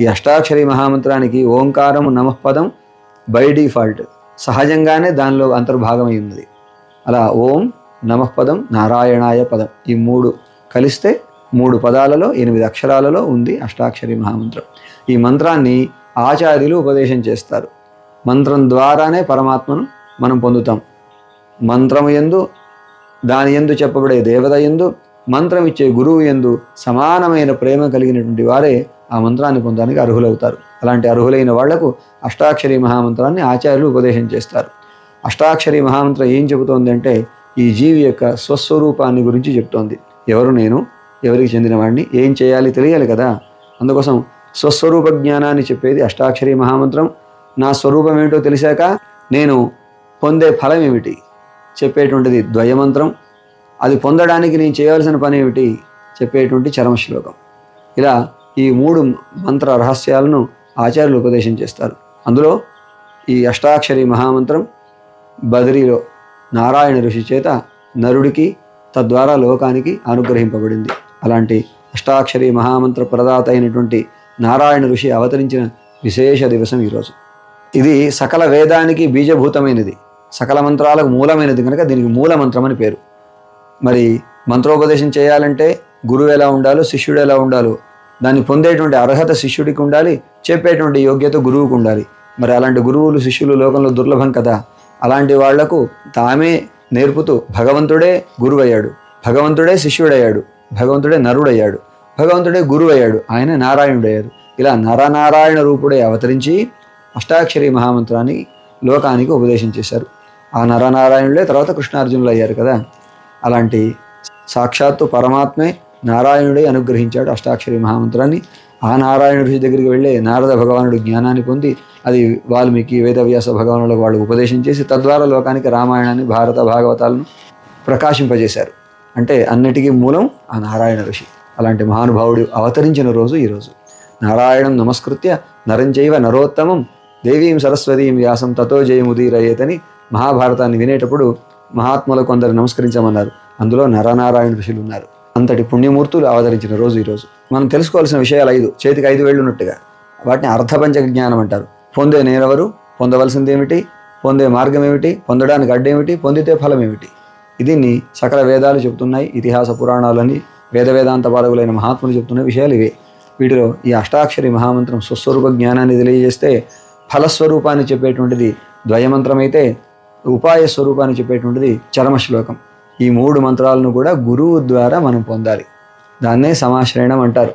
ఈ అష్టాక్షరి మహామంత్రానికి ఓంకారము నమఃపదం by default. సహజంగానే దానిలో అంతర్భాగమై ఉన్నది. అలా ఓం నమఃపదం నారాయణాయ పదం ఈ మూడు కలిస్తే మూడు పదాలలో ఎనిమిది అక్షరాలలో ఉంది అష్టాక్షరి మహామంత్రం. ఈ మంత్రాన్ని ఆచార్యులు ఉపదేశం చేస్తారు. మంత్రం ద్వారానే పరమాత్మను మనం పొందుతాం. మంత్రము ఎందు దాని ఎందు చెప్పబడే దేవత ఎందు మంత్రం ఇచ్చే గురువు ఎందు సమానమైన ప్రేమ కలిగినటువంటి వారే ఆ మంత్రాన్ని పొందడానికి అర్హులవుతారు. అలాంటి అర్హులైన వాళ్ళకు అష్టాక్షరి మహామంత్రాన్ని ఆచార్యులు ఉపదేశం చేస్తారు. అష్టాక్షరి మహామంత్రం ఏం చెబుతోంది అంటే ఈ జీవి యొక్క స్వస్వరూపాన్ని గురించి చెప్తోంది. ఎవరు నేను? ఎవరికి చెందినవాడిని ఏం చేయాలి తెలియాలి కదా? అందుకోసం స్వస్వరూప జ్ఞానాన్ని చెప్పేది అష్టాక్షరి మహామంత్రం. నా స్వరూపం ఏమిటో తెలిసాక నేను పొందే ఫలం ఏమిటి చెప్పేటువంటిది ద్వయమంత్రం. అది పొందడానికి నేను చేయవలసిన పని ఏమిటి? చెప్పేటువంటి చరమ శ్లోకం ఇలా ఈ మూడు మంత్ర రహస్యాలను ఆచార్యులు ఉపదేశం చేస్తారు. అందులో ఈ అష్టాక్షరి మహామంత్రం బదరీలో నారాయణ ఋషి చేత నరుడికి తద్వారా లోకానికి అనుగ్రహింపబడింది. అలాంటి అష్టాక్షరి మహామంత్ర ప్రదాత అయినటువంటి నారాయణ ఋషి అవతరించిన విశేష దివసం ఈరోజు ఇది సకల వేదానికి బీజభూతమైనది. సకల మంత్రాలకు మూలమైనది కనుక దీనికి మూల మంత్రం అని పేరు. మరి మంత్రోపదేశం చేయాలంటే గురువు ఎలా ఉండాలో శిష్యుడు ఎలా ఉండాలో దాన్ని పొందేటువంటి అర్హత శిష్యుడికి ఉండాలి చెప్పేటువంటి యోగ్యత గురువుకు ఉండాలి. మరి అలాంటి గురువులు శిష్యులు లోకంలో దుర్లభం కదా. అలాంటి వాళ్ళకు తామే నేర్పుతూ భగవంతుడే గురువయ్యాడు భగవంతుడే శిష్యుడయ్యాడు భగవంతుడే నరుడయ్యాడు భగవంతుడే గురువయ్యాడు ఆయన నారాయణుడయ్యాడు ఇలా నరనారాయణ రూపుడే అవతరించి అష్టాక్షరి మహామంత్రాన్ని లోకానికి ఉపదేశం చేశారు. ఆ నరనారాయణులే తర్వాత కృష్ణార్జునులు అయ్యారు కదా. అలాంటి సాక్షాత్తు పరమాత్మే నారాయణుడే అనుగ్రహించాడు అష్టాక్షరి మహామంత్రాన్ని. ఆ నారాయణ ఋషి దగ్గరికి వెళ్ళే నారద భగవానుడు జ్ఞానాన్ని పొంది అది వాల్మీకి వేదవ్యాస భగవానులకు వాళ్ళు ఉపదేశం చేసి తద్వారా లోకానికి రామాయణాన్ని భారత భాగవతాలను ప్రకాశింపజేశారు. అంటే అన్నిటికీ మూలం ఆ నారాయణ ఋషి. అలాంటి మహానుభావుడు అవతరించిన రోజు ఈరోజు నారాయణం నమస్కృత్య నరంచైవ నరోత్తమం దేవీం సరస్వతీం వ్యాసం తతో జయముదీరయ్యేతని మహాభారతాన్ని వినేటప్పుడు మహాత్ములు కొందరు నమస్కరించమన్నారు. అందులో నరనారాయణ ఋషులు ఉన్నారు. అంతటి పుణ్యమూర్తులు అవతరించిన రోజు ఈరోజు. మనం తెలుసుకోవాల్సిన విషయాలు ఐదు. చేతికి ఐదు వేళ్ళు ఉన్నట్టుగా. వాటిని అర్థపంచక జ్ఞానం అంటారు. పొందే నేనెవరు పొందవలసింది ఏమిటి? పొందే మార్గం ఏమిటి? పొందడానికి అడ్డేమిటి పొందితే ఫలం ఏమిటి? దీన్ని సకల వేదాలు చెబుతున్నాయి. ఇతిహాస పురాణాలని వేద వేదాంత పాలకులైన మహాత్ములు చెబుతున్న విషయాలు ఇవే. వీటిలో ఈ అష్టాక్షరి మహామంత్రం స్వస్వరూప జ్ఞానాన్ని తెలియజేస్తే ఫలస్వరూపాన్ని చెప్పేటువంటిది ద్వయమంత్రమైతే ఉపాయ స్వరూపాన్ని చెప్పేటువంటిది చరమ శ్లోకం ఈ మూడు మంత్రాలను కూడా గురువు ద్వారా మనం పొందాలి. దాన్నే సమాశ్రయణం అంటారు.